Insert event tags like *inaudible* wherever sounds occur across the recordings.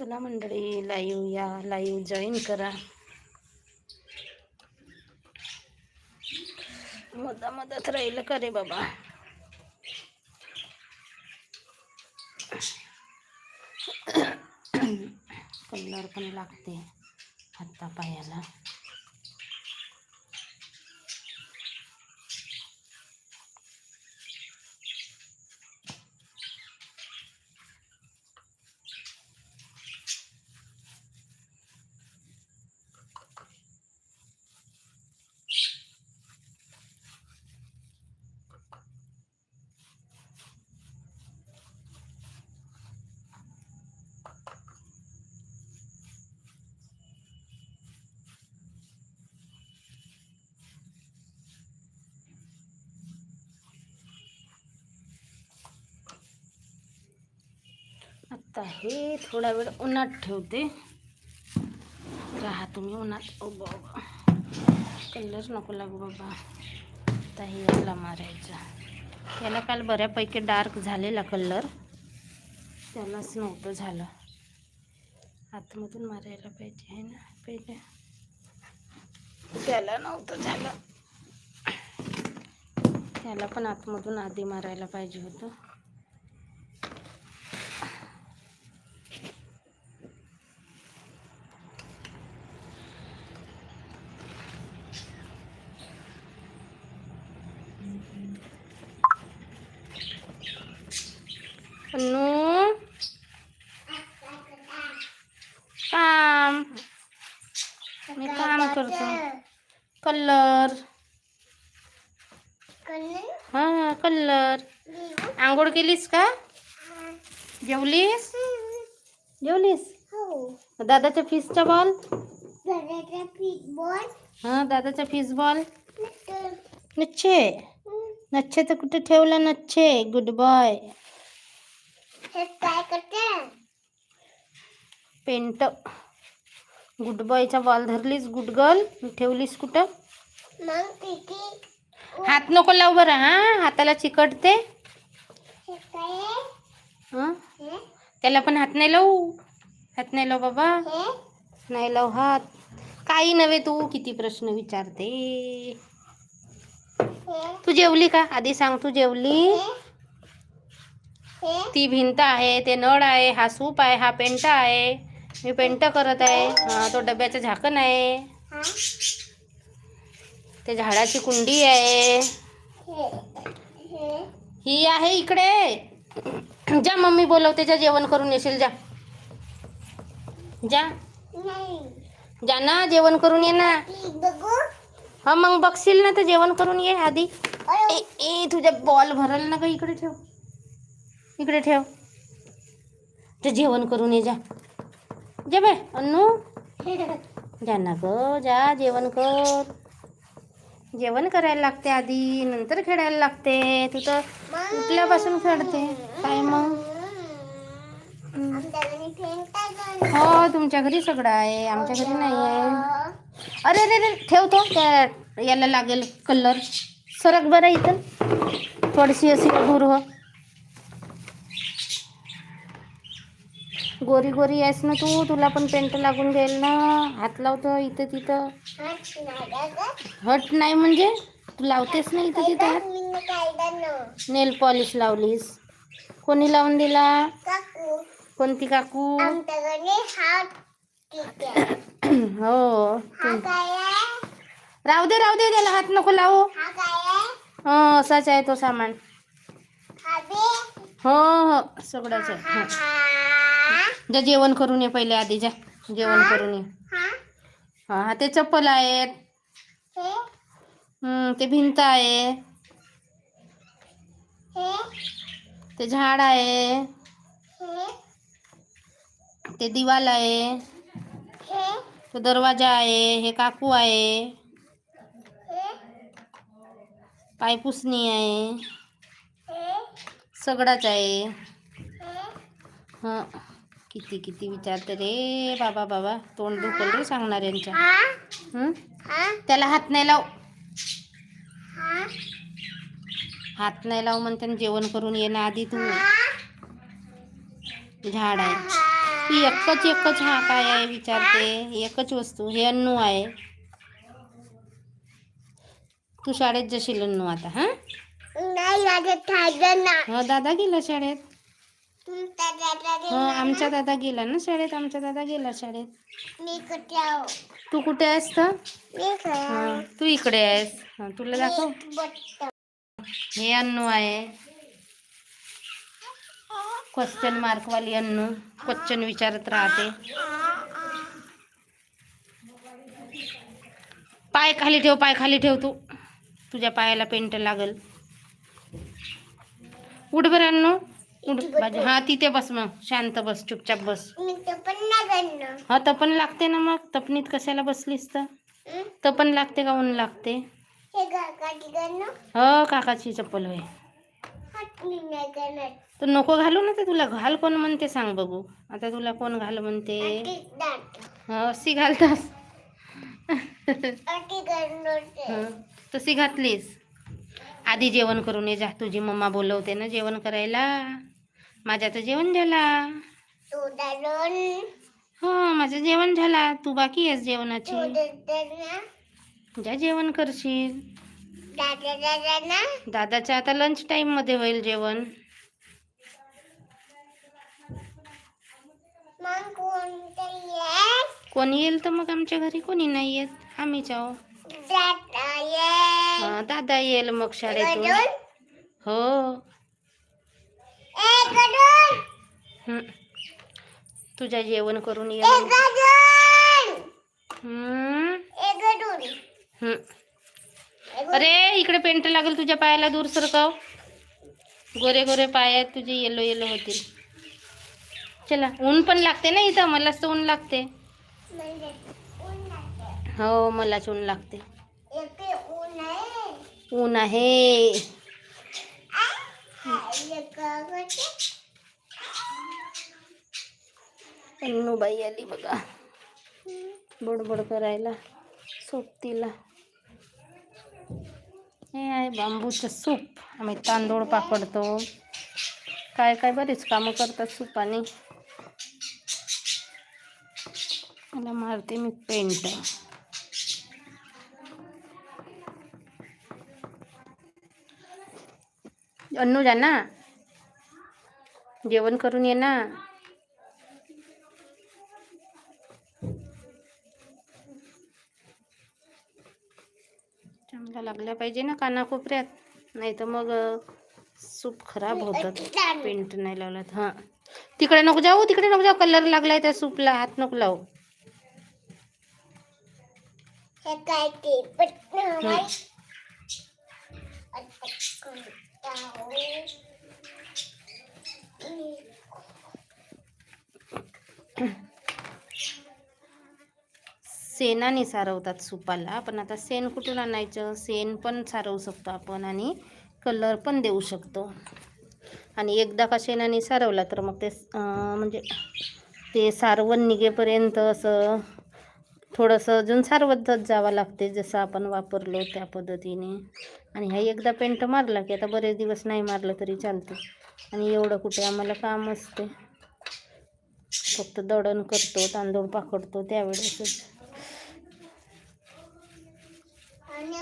चला मंडळी लाईव्ह या लाईव्ह जॉईन करा. मधा मधात राहिलं का रे बाबा? कलर पण लागते हातापायाला. आता हे थोडा वेळ उन्हात ठेवते. राहा तुम्ही उन्हात. उभं उभं कलर नको लागू बाबा. आता हे याला मारायचं. याला काल बऱ्यापैकी डार्क झालेला कलर. त्यालाच नव्हतं झालं. आतमधून मारायला पाहिजे आहे ना पहिले. त्याला नव्हतं झालं. त्याला पण आतमधून आधी मारायला पाहिजे होतं. अन्नू काम. मी काम करतो. कलर. हा कलर. आंघोळ केलीस का? जेवलीस? जेवलीस? दादाच्या फिशचा बॉल हा दादाचा फिश बॉल नच्छे. नच्छे तर कुठे ठेवला नच्छे? गुड बॉय काय करते? पेंट. गुड बॉयचा बॉल धरलीस गुड गर्ल ठेवलीस कुठं? मग किती हात नको लाव बरं हा? हाताला चिकटते हे काय हं? हे? त्याला पण हात नाही लावू. हात नाही लाव बाबा. हे? नाही लाव हात. काही नव्हे तू किती प्रश्न विचारते. हे? तू जेवली का? आधी सांग तू जेवली? हे? ती भिंत आहे ते नळ आहे हा सूप आहे हा पेंट आहे. मी पेंट करत आहे. हा तो डब्याचं झाकण आहे. हा? ते झाडाची कुंडी आहे. हे आहे इकडे. जा मम्मी बोलवते. जा जेवण करून येशील. जा. जा. जा ना जेवण करून ये ना. हा मग बघशील ना तर जेवण करून ये आधी. ए ए तुझ्या बॉल भरल ना का इकडे ठेव. इकडे ठेव. ते जेवण करून ये जा. जे बाय अन्नू जा ना ग जा जेवण कर. जेवण करायला लागते आधी नंतर खेळायला लागते. तू तर उठल्यापासून खेळते. काय मग? हो तुमच्या घरी सगळं आहे. आमच्या घरी नाही आहे. अरे अरे अरे ठेवतो त्या याला लागेल कलर. सरक बरं इथं. थोडीशी अशी दूर हो गोरी गोरी आहेस ना तू? तुला पण पेंट लागून जाईल ना. हात लावतो इथं तिथं. हट नाही म्हणजे? तू लावतेस ना इथं तिथं हात? नेल पॉलिश लावलीस. कोणी लावून दिला? कोणती काकू? *coughs* हो. राहू दे राहू दे त्याला हात नको लावू. हो असाच आहे तो सामान. हो हो. सगळंच आहे. जा जेवण करून ये पहिले आधी जा. जेवण करून ये. हा हा ते चप्पल आहेत. हम्म, ते भिंत आहे. ते झाड आहे. ते दिवाल आहे. तो दरवाजा आहे हे काकू आहे. पायपुसणी आहे. सगळाच आहे. हे. किती किती विचारते रे बाबा बाबा. तोंड दुखल रे सांगणार यांच्या हा? हं? हा? त्याला हात नाही लाव. हा? हात नाही लाव म्हणते जेवण करून ये ना आधी तू. झाड आहे. तू एकच एकच हा काय आहे विचारते. एकच वस्तू. हे अन्नू आहे. तू शाळेत जशील अन्नू आता हा? हो दादा गेला शाळेत? तुमचा दादा हो आमचा दादा गेला ना शाळेत आमचा दादा गेला शाळेत. मी कुठे आहो? तू कुठे आहेस तर? मी हा, तू इकडे आहेस. हा, तुला दाखव. हे अन्नू आहे. क्वेश्चन मार्कवाली अन्नू क्वेश्चन विचारत राहते. पाय खाली ठेव पाय खाली ठेव तू. तुझ्या पायाला पेंट लागल. उठ बरं अन्नू उठ बाजू हा तिथे बस मग. शांत बस चुपचाप बस. हा तपन लागते ना मग. तपनीत कशाला बसलीस तर? तपन लागते का ऊन लागते? हे काकाची चप्पल होय. तर नको घालू ना ते तुला. घाल कोण म्हणते सांग बघू. आता तुला कोण घाल म्हणते? हा, अशी घालतास. ते तशी घातलीस. आधी जेवण करून ये जा. तुझी मम्मा बोलवते ना जेवण करायला. माझ्या तर जेवण झाला. हो माझं जेवण झाला. तू बाकी आहेस जेवणाची? जा जेवण करशील. दादाच्या आता लंच टाइममध्ये होईल जेवण. कोणी येईल तर मग आमच्या घरी कोणी नाही येत. आम्हीच आहो दादा हा, येईल मग शाळेतून. हं. तुझ्या जेवण करून गडून. अरे इकडे पेंट लागेल तुझ्या पायाला दूर सरकाव. गोरे गोरे पाय आहेत तुझे येलो येलो होतील. चला ऊन पण लागते ना इथं? मलाच तर ऊन लागते. म्हणजे. हो मलाच ऊन लागते. ऊन आहे ऊन आहे हा, एक गावाचे. बाई आली बघा. बडबड करायला सोबतीला. हे आहे बांबूचं सूप. आम्ही तांदूळ पापडतो. काय काय बरीच कामं करतात सुपाने. मला मारते मी पेंट. अन्नू जा ना. जेवण करून ये ना. चांगला लागल्या पाहिजे ना कानाकोपऱ्यात. नाही तर मग सूप खराब होतात. पेंट नाही लावलात हां. तिकडे नको जाऊ तिकडे नको जाऊ. कलर लागलाय त्या सूपला. हात नको लावू. काय शेणाने सारवतात सुपाला पण आता शेण कुठून आणायचं? शेण पण सारवू शकतो आपण आणि कलर पण देऊ शकतो. आणि एकदा का शेणाने सारवला तर मग ते म्हणजे ते सारवण निघेपर्यंत असं थोडंसं अजून सारवतच जावं लागते जसं आपण वापरलो त्या पद्धतीने. आणि हा एकदा पेंट मारला की आता बरेच दिवस नाही मारलं तरी चालते. आणि एवढं कुठे आम्हाला काम असते. फक्त दळण करतो तांदूळ पाकडतो त्यावेळेसच. आणि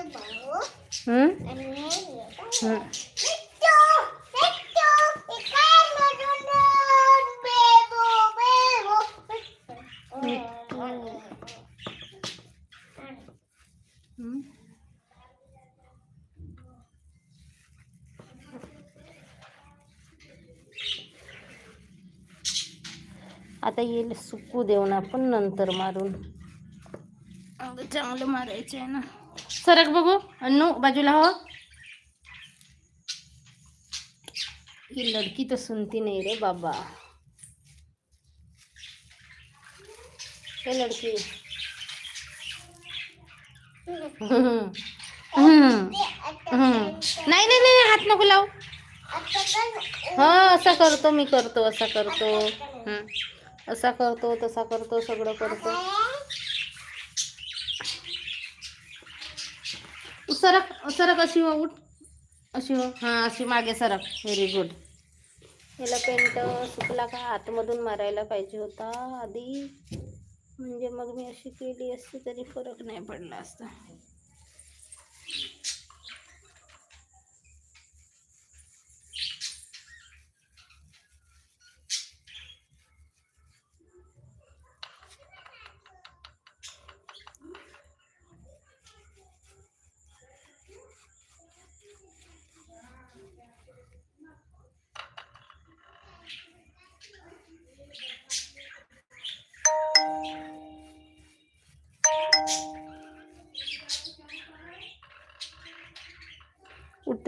आता येईल सुकू देऊन आपण नंतर मारून अगं चांगलं मारायचं आहे ना सरक बघू अन्नू बाजूला हो ही लडकी तर सुनती नाही रे बाबा हे लडकी हम्म. हम्म. ते हम्म. नाही नाही नाही हात नको लाव? हा असा करतो मी करतो असा करतो हं. असा करतो तसा करतो सगळं करतो. सरक सरक अशी हो उठ. अशी हो हां अशी मागे सरक. व्हेरी गुड याला पेंट सुकला का आतमधून मारायला पाहिजे होता आधी. म्हणजे मग मी अशी केली असती तरी फरक नाही पडला असता.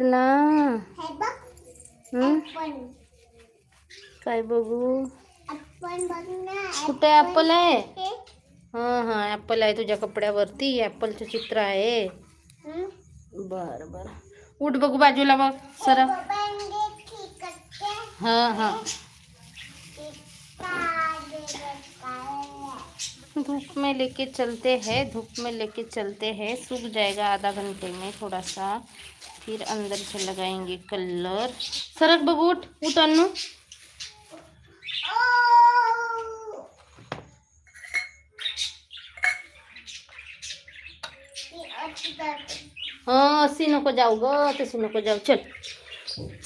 उठ ना हे बघ हं? आपण काय बघू बघ ना कुठे ॲपल आहे हाँ हाँ ॲपल आहे तुझ्या कपड्यावरती. ॲपलचं चित्र आहे. हं? बरं बरं. उठ बघू बाजूला बघ सर. हाँ हाँ. धूप में लेके चलते हैं धूप में लेके चलते हैं. सूख जाएगा आधा घंटे में थोड़ा सा. फिर अंदर से लगाएंगे कलर। सरक बघू उठ उठ अन्नू। हं अशी नको जाऊ ग तशी नको जाऊ चल।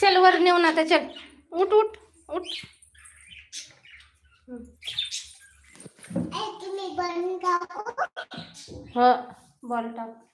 चल वर नेऊन आता चल। उठ उठ उठ। तुम्ही बनवून टाकू ह बॉल टाक नाही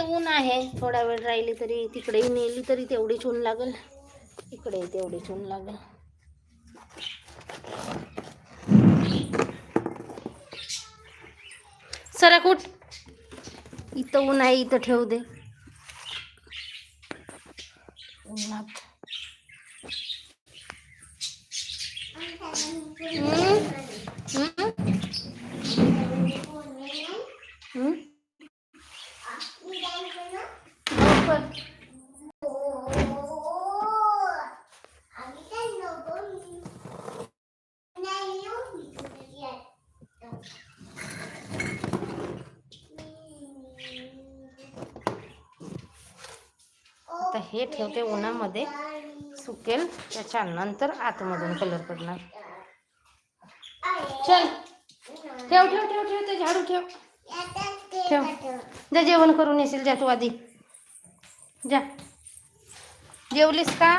पटकन. ऊन आहे. थोडा वेळ राहिली तरी तिकडेही नेली तरी तेवढीच ऊन लागल. इकडे तेवढीच ऊन लागल. सरा कुठ? इथं ऊन आहे इथं ठेवू दे. उन्हात हम्म? हम्म? हम्म? मी काय बनवू? लवकर. आम्ही काय नको नाही येऊ मी तुझ्या तर हे ठेवते उन्हामध्ये. सुकेल. त्याच्या नंतर आतमधून कलर पडणार चल. ठेव ठेव ठेव ठेव ते झाडू ठेव. ठेव. जा जेवण करून येशील जा तू आधी. जा. जेवलीस का?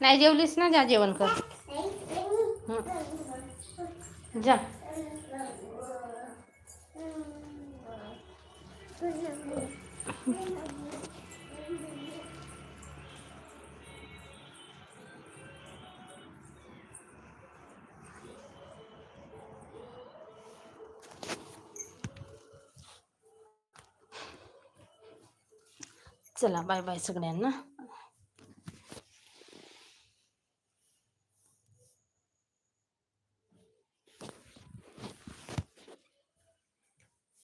नाही जेवलीस ना? जा जेवण कर. जा. चला बाय बाय सगळ्यांना.